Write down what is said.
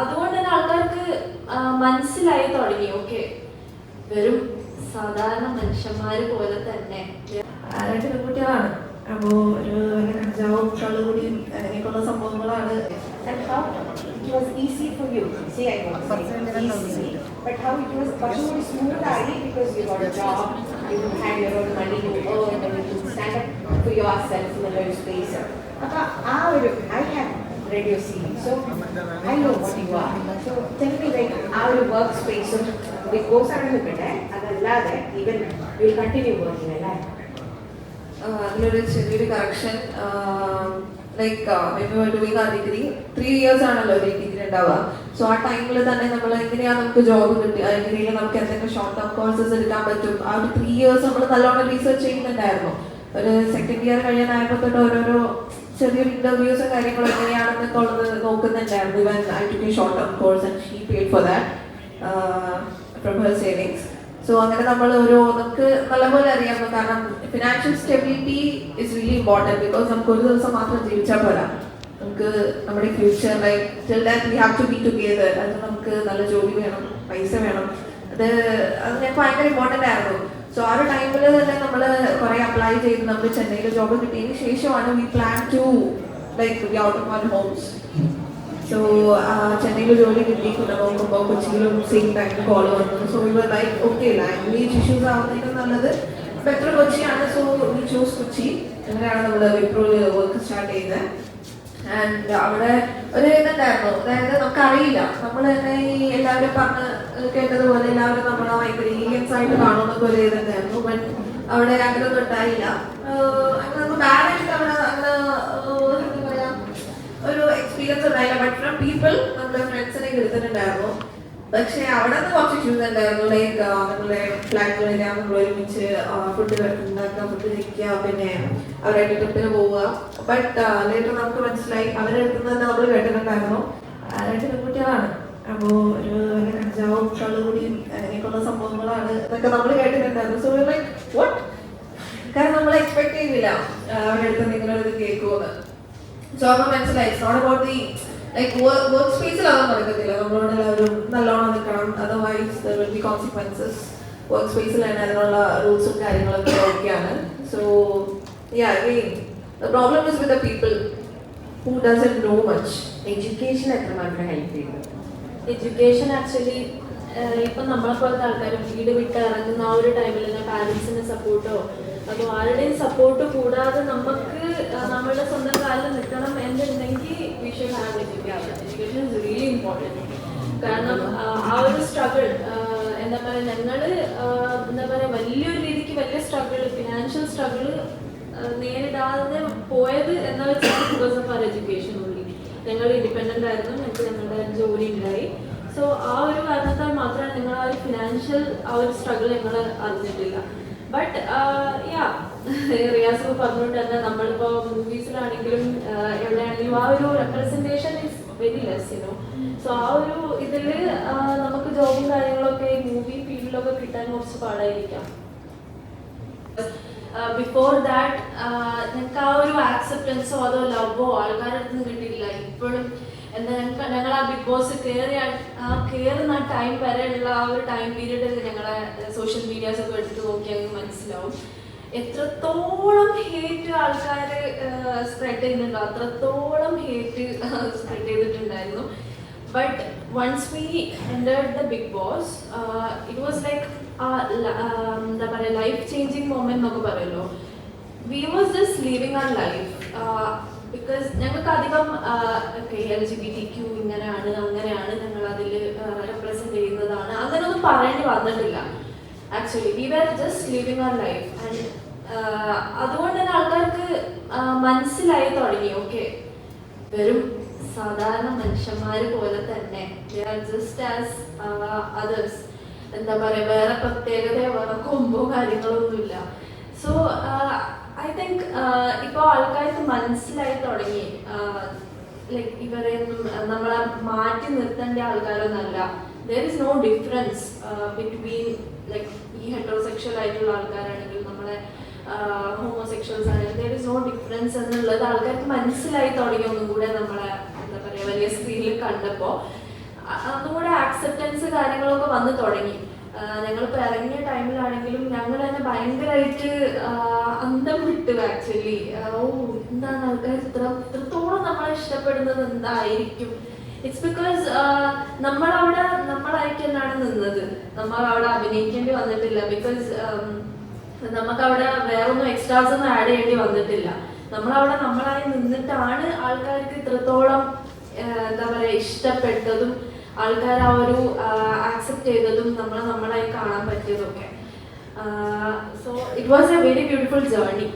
അതുകൊണ്ട് തന്നെ ആൾക്കാർക്ക് മനസ്സിലായി തുടങ്ങി. ഓക്കെ. വെറും സാധാരണ മനുഷ്യന്മാര് പോലെ തന്നെ. പെൺകുട്ടികളാണ്? അപ്പോ ഒരു കഞ്ചാവും കള്ളുകൂടിയും അങ്ങനെയൊക്കെയുള്ള സംഭവങ്ങളാണ്. അപ്പൊ ആ ഒരു I have see so I know what you are so tell me like ആ ഒരു വർക്ക് സ്പേസും ബോസ് ആണ് നിൽക്കട്ടെ അതല്ലാതെ ഈവൻ വിൽ കണ്ടിന്യൂ വർക്കിംഗ് അല്ലേ? അതിലൊരു ചെറിയൊരു കറക്ഷൻ ലൈക്ക് ഡൂയിങ് ആ ഡിഗ്രി ത്രീ ഇയേഴ്സ് ആണല്ലോ ഡിഗ്രി ഉണ്ടാവുക സോ ആ ടൈമിൽ തന്നെ നമ്മൾ എങ്ങനെയാണ് നമുക്ക് ജോബ് കിട്ടുക എങ്ങനെയാണ് നമുക്ക് എന്തെങ്കിലും ഷോർട്ട് ടേം കോഴ്സസ് എടുക്കാൻ പറ്റും. ആ ഒരു ത്രീ ഇയേഴ്സ് നമ്മൾ നല്ലോണം റീസെർച്ച് ചെയ്യുന്നുണ്ടായിരുന്നു. ഒരു സെക്കൻഡ് ഇയർ കഴിയാനായപ്പോൾ തൊട്ട് ഓരോരോ ചെറിയൊരു ഇന്റർവ്യൂസും കാര്യങ്ങളും എങ്ങനെയാണെന്നൊക്കെ നോക്കുന്നുണ്ടായിരുന്നു. Short term course and she paid for that from her savings so അങ്ങനെ നമ്മൾ ഒരു നമുക്ക് നല്ലപോലെ അറിയാമോ കാരണം financial stability is really important because നമുക്ക് ഒരു ദിവസം മാത്രം ജീവിച്ചാൽ പോരാ. നമുക്ക് നമ്മുടെ future like till have to be together അത് നമുക്ക് നല്ല ജോലി വേണം പൈസ വേണം. അത് അത് ഞാൻ ഭയങ്കര ഇമ്പോർട്ടന്റ് ആയിരുന്നു. സോ ആ ഒരു ടൈമിൽ തന്നെ നമ്മൾ കുറേ അപ്ലൈ ചെയ്ത്. നമുക്ക് ചെന്നൈയിൽ ജോബ് കിട്ടിയതിന് ശേഷമാണ് we plan to like we out of our homes so ചെന്നൈയിൽ ജോലി കിട്ടി. പിന്നെ നോക്കുമ്പോൾ കൊച്ചിയിലും സെയിം ടൈമിൽ കോൾ വന്നു. സോ ഇവർ ലൈക്ക് ഓക്കെ ലാംഗ്വേജ് ഇഷ്യൂസ് ആവുന്നതിനും നല്ലത്. Better കൊച്ചിയാണ്. So we choose Kochi. അങ്ങനെയാണ് നമ്മൾ വിപ്രോയിൽ വർക്ക് സ്റ്റാർട്ട് ചെയ്യുന്നത് ആൻഡ് അവിടെ ഒരു ഇതുണ്ടായിരുന്നു. അതായത് നമുക്കറിയില്ല. നമ്മൾ തന്നെ ഈ എല്ലാവരും പറഞ്ഞ് കേട്ടതുപോലെ എല്ലാവരും നമ്മളെ ഭയങ്കര ഏലിയൻസ് ആയിട്ട് കാണുമെന്നൊക്കെ ഒരു ഇതുണ്ടായിരുന്നു. ബട്ട് അവിടെ അങ്ങനെയൊന്നും ഉണ്ടായില്ല. അങ്ങനെ നമുക്ക് ആയിട്ട് അവിടെ അങ്ങനെ എന്താ പറയാ ഒരു എക്സ്പീരിയൻസ് ഉണ്ടായില്ല. ബട്ട് ഫ്രം പീപ്പിൾ നമ്മുടെ ഫ്രണ്ട്സിനെ എടുത്തിട്ടുണ്ടായിരുന്നു പക്ഷെ അവിടെ നിന്ന് കുറച്ച് ഇഷ്യൂസ് ഉണ്ടായിരുന്നു. ലൈക്ക് നമ്മളെ ഫ്ലാറ്റുകളെല്ലാം നമ്മൾ ഒരുമിച്ച് ഫുഡ് ഉണ്ടാക്കുക ഫുഡ് കഴിക്കുക പിന്നെ അവരായിട്ട് ട്രിപ്പിന് പോവുക. ബട്ട് ലേറ്റർ നമുക്ക് മനസ്സിലായി അവരെ തന്നെ നമ്മൾ കേട്ടിട്ടുണ്ടായിരുന്നു. രണ്ട് പെൺകുട്ടികളാണ്. അപ്പോൾ ഒരു കഞ്ചാവും കള്ളുകൂടിയും അങ്ങനെയൊക്കെയുള്ള സംഭവങ്ങളാണ് എന്നൊക്കെ നമ്മൾ കേട്ടിട്ടുണ്ടായിരുന്നു. സോ ലൈക്ക് വാട്ട് കാരണം നമ്മൾ എക്സ്പെക്ട് ചെയ്യുന്നില്ല അവരുടെ അടുത്ത് നിങ്ങളത് കേൾക്കുമെന്ന് സോ അപ്പം മനസ്സിലായി. It's not about the like work സ്പേസിൽ അതൊന്നും നടക്കത്തില്ല നമ്മളോട് എല്ലാവരും നല്ലോണം നിൽക്കണം. Otherwise there will be consequences work സ്പേസിൽ തന്നെ അതിനുള്ള റൂൾസും കാര്യങ്ങളൊക്കെ ഓക്കെയാണ് so yeah again the problem is with the people who doesn't know much education എത്രമാത്രം ഹെൽപ്പ് ചെയ്തു എഡ്യൂക്കേഷൻ ആക്ച്വലി ഇപ്പം നമ്മളെ പോലത്തെ ആൾക്കാർ വീട് വിട്ട് ഇറങ്ങുന്ന ആ ഒരു ടൈമിൽ പാരൻസിന്റെ സപ്പോർട്ടോ അതോ ആരുടെയും സപ്പോർട്ട് കൂടാതെ നമുക്ക് നമ്മളുടെ സ്വന്തം കാലിൽ നിൽക്കണം എന്നുണ്ടെങ്കിൽ we should education is really important കാരണം ആ, ഒരു സ്ട്രഗിൾ എന്താ പറയുക ഞങ്ങൾ എന്താ പറയുക വലിയൊരു രീതിക്ക് വലിയ സ്ട്രഗിൾ ഫിനാൻഷ്യൽ സ്ട്രഗിൾ നേരിടാതെ പോയത് എന്ന് വെച്ചാൽ ബിക്കോസ് ഓഫ് അവർ എഡ്യൂക്കേഷൻ ഉള്ളി ഞങ്ങൾ ഇൻഡിപെൻഡന്റ് ആയിരുന്നു ഞങ്ങൾക്ക് ഞങ്ങളുടെ ജോലി ഉണ്ടായി. സോ ആ ഒരു കാരണത്താൽ മാത്രമാണ് നിങ്ങൾ ആ ഒരു ഫിനാൻഷ്യൽ ആ ഒരു സ്ട്രഗിൾ ഞങ്ങൾ അറിഞ്ഞിട്ടില്ല. ബട്ട് യാ റിയാസ് പറഞ്ഞുകൊണ്ട് തന്നെ നമ്മളിപ്പോ മൂവീസിലാണെങ്കിലും എവിടെയാണെങ്കിലും ആ ഒരു representation is very less you know so ആ ഒരു ഇതിൽ നമുക്ക് ജോബും കാര്യങ്ങളൊക്കെ മൂവി ഫീൽഡിലൊക്കെ കിട്ടാൻ കുറച്ച് പാടായിരിക്കാം. ബിഫോർ ദാറ്റ് നിങ്ങൾക്ക് ആ ഒരു ആക്സെപ്റ്റൻസോ അതോ ലവോ ആൾക്കാരുടെ അടുത്ത് കിട്ടിയില്ല ഇപ്പോഴും ഞങ്ങൾക്ക് ഞങ്ങൾ ആ ബിഗ് ബോസ് കയറിയ ആ കയറുന്ന ആ ടൈം വരെയുള്ള ആ ഒരു ടൈം പീരീഡിൽ ഞങ്ങളെ സോഷ്യൽ മീഡിയാസ് ഒക്കെ എടുത്ത് നോക്കിയാൽ മനസ്സിലാവും. എത്രത്തോളം ഹേറ്റ് ആൾക്കാർ സ്പ്രെഡ് ചെയ്യുന്നുണ്ടോ? അത്രത്തോളം ഹേറ്റ് സ്പ്രെഡ് ചെയ്തിട്ടുണ്ടായിരുന്നു. But once we entered the Bigg Boss it was like എന്താ പറയുക ലൈഫ് ചേഞ്ചിങ് മൊമെന്റ് എന്നൊക്കെ പറയുമല്ലോ. We was just leaving our life because ഞങ്ങൾക്ക് അധികം L G B T Q ഇങ്ങനെയാണ് അങ്ങനെയാണ് ഞങ്ങൾ അതിൽ റെപ്രസെന്റ് ചെയ്യുന്നതാണ്. അങ്ങനെയൊന്നും പറയേണ്ടി വന്നിട്ടില്ല. Actually we are just living our life and അതുകൊണ്ട് തന്നെ ആൾക്കാർക്ക് മനസ്സിലായി തുടങ്ങി. ഓക്കെ. വെറും സാധാരണ മനുഷ്യന്മാർ പോലെ തന്നെ. ജസ്റ്റ് ആസ് അതേഴ്സ് എന്താ പറയാ വേറെ പ്രത്യേകതയോ വേറെ കൊമ്പോ കാര്യങ്ങളൊന്നുമില്ല. സോ ഐ തിങ്ക് ഇപ്പോൾ ആൾക്കാർക്ക് മനസ്സിലായി തുടങ്ങി. ലൈക്ക് ഇവരെ നമ്മളെ മാറ്റി നിർത്തേണ്ട ആൾക്കാരൊന്നല്ല there is no difference between like ഈ ഹെറ്ററോസെക്ഷൽ ആയിട്ടുള്ള ആൾക്കാരാണെങ്കിൽ നമ്മളെ ഹോമോസെക്ഷൽസ് ആണെങ്കിലും ദർ ഇസ് നോ ഡിഫറൻസ് എന്നുള്ളത് ആൾക്കാർക്ക് മനസ്സിലായി തുടങ്ങി ഒന്നും കൂടെ നമ്മളെ എന്താ പറയുക വലിയ സ്ക്രീനിൽ കണ്ടപ്പോൾ ഒന്നുകൂടെ ആക്സെപ്റ്റൻസ് കാര്യങ്ങളൊക്കെ വന്ന് തുടങ്ങി. ഞങ്ങളിപ്പോൾ ഇറങ്ങിയ ടൈമിലാണെങ്കിലും ഞങ്ങൾ തന്നെ ഭയങ്കരമായിട്ട് അന്തം വിട്ടു ആക്ച്വലി ഓ എന്താണ് ആൾക്കാർ ഇത്ര ഇത്രത്തോളം ഇഷ്ടപ്പെടുന്നത് എന്തായിരിക്കും? ഇറ്റ്സ് ബിക്കോസ് നമ്മളവിടെ നമ്മളായിട്ട് തന്നെയാണ് നിന്നത്. നമ്മൾ അവിടെ അഭിനയിക്കേണ്ടി വന്നിട്ടില്ല. ബിക്കോസ് നമുക്ക് അവിടെ വേറൊന്നും എക്സ്ട്രാസ് ഒന്നും ആഡ് ചെയ്യേണ്ടി വന്നിട്ടില്ല. നമ്മളവിടെ നമ്മളായി നിന്നിട്ടാണ് ആൾക്കാർക്ക് ഇത്രത്തോളം എന്താ പറയുക ഇഷ്ടപ്പെട്ടതും ആൾക്കാർ ആ ഒരു ആക്സെപ്റ്റ് ചെയ്തതും നമ്മളെ നമ്മളായി കാണാൻ പറ്റിയതൊക്കെ. So it was a very beautiful journey